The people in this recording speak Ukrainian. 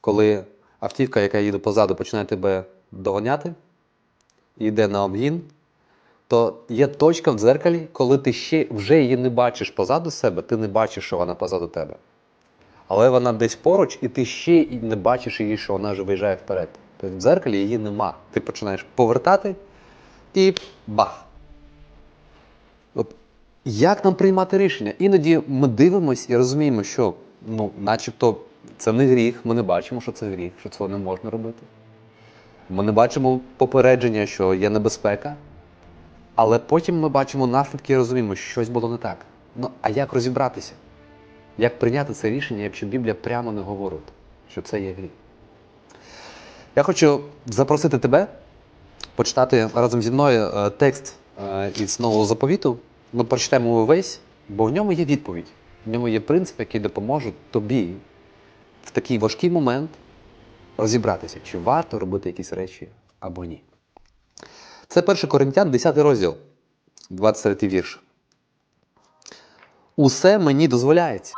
коли автівка, яка їде позаду, починає тебе доганяти, йде на обгін, то є точка в дзеркалі, коли ти ще вже її не бачиш позаду себе, ти не бачиш, що вона позаду тебе. Але вона десь поруч, і ти ще не бачиш її, що вона вже виїжджає вперед. Тобто в дзеркалі її нема. Ти починаєш повертати і бах. Як нам приймати рішення? Іноді ми дивимося і розуміємо, що ну, начебто це не гріх, ми не бачимо, що це гріх, що цього не можна робити. Ми не бачимо попередження, що є небезпека. Але потім ми бачимо наслідки і розуміємо, що щось було не так. Ну, а як розібратися? Як прийняти це рішення, якщо Біблія прямо не говорить, що це є гріх? Я хочу запросити тебе почитати разом зі мною е, текст е, із нового заповіту. Ми прочитаємо його весь, бо в ньому є відповідь. В ньому є принцип, який допоможе тобі в такий важкий момент розібратися, чи варто робити якісь речі або ні. Це 1 Коринтян, 10 розділ, 23 вірш. Усе мені дозволяється.